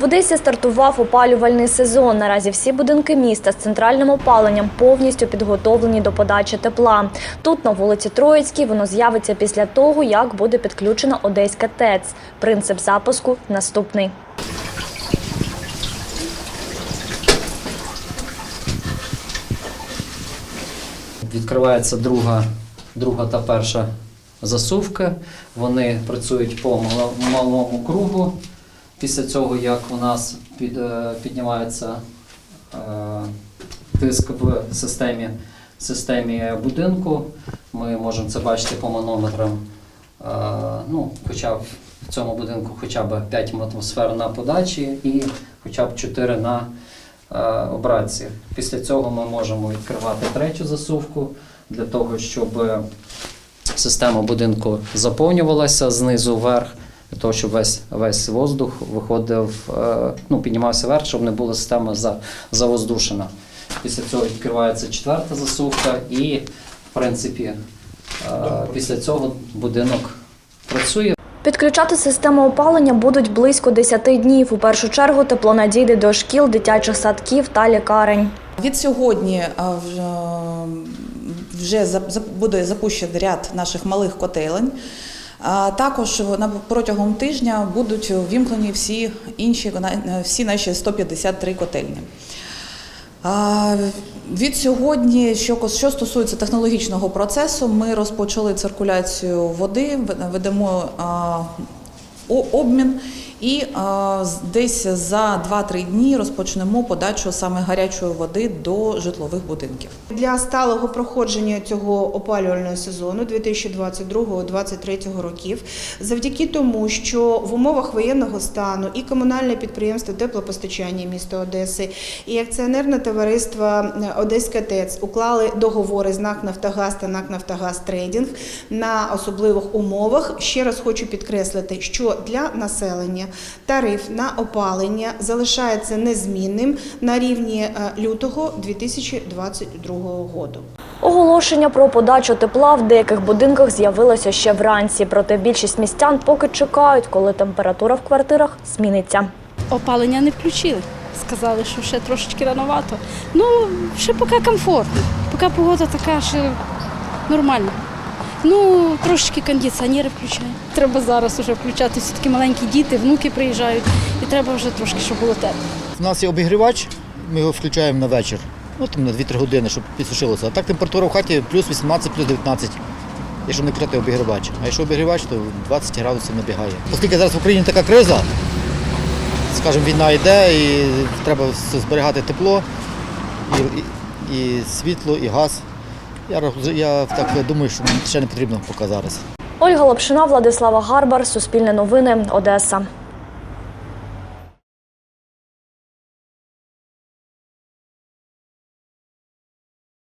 В Одесі стартував опалювальний сезон. Наразі всі будинки міста з центральним опаленням повністю підготовлені до подачі тепла. Тут, на вулиці Троїцькій, воно з'явиться після того, як буде підключена Одеська ТЕЦ. Принцип запуску наступний. Відкривається друга, друга та перша засувка. Вони працюють по малому кругу. Після цього, як у нас під, е, піднімається е, тиск в системі, системі будинку, ми можемо це бачити по манометрам. Е, ну, хоча б в цьому будинку хоча б 5 атмосфер на подачі і хоча б 4 на е, обратці. Після цього ми можемо відкривати третю засувку для того, щоб система будинку заповнювалася знизу вверх, для того, щоб весь, весь воздух виходив, е, ну, піднімався вверх, щоб не була система завоздушена. Після цього відкривається четверта засувка і, в принципі, е, після цього будинок працює. Підключати систему опалення будуть близько 10 днів. У першу чергу тепло надійде до шкіл, дитячих садків та лікарень. Від сьогодні вже, вже буде запущений ряд наших малих котелень. Також протягом тижня будуть вімкнені всі інші всі наші 153 котельні. Від сьогодні, що, що стосується технологічного процесу, ми розпочали циркуляцію води, ведемо обмін і а, десь за 2-3 дні розпочнемо подачу саме гарячої води до житлових будинків. Для сталого проходження цього опалювального сезону 2022-2023 років, завдяки тому, що в умовах воєнного стану і комунальне підприємство теплопостачання міста Одеси, і акціонерне товариство е, Одеська ТЕЦ уклали договори з НАК Нафтогаз та НАК Нафтогаз Трейдинг на особливих умовах. Ще раз хочу підкреслити, що для населення тариф на опалення залишається незмінним на рівні е, лютого 2022 року. Оголошення про подачу тепла в деяких будинках з'явилося ще вранці. Проте більшість містян поки чекають, коли температура в квартирах зміниться. Опалення не включили. Сказали, що ще трошечки рановато. Ну, ще поки комфортно. Поки погода така, що нормально. Ну, трошечки кондиціонери включають. Треба зараз вже включати все-таки маленькі діти, внуки приїжджають, і треба вже трошки, щоб було тепло. У нас є обігрівач, ми його включаємо на вечір. Ну, там на 2-3 години, щоб підсушилося. А так температура в хаті плюс 18, плюс 19. Якщо не крити обігрівач. А якщо обігрівач, то 20 градусів набігає. Оскільки зараз в Україні така криза, скажімо, війна йде і треба зберігати тепло, і, і, і світло, і газ. Я, я так думаю, що ще не потрібно поки. Ольга Лапшина, Владислава Гарбар, Суспільне новини, Одеса.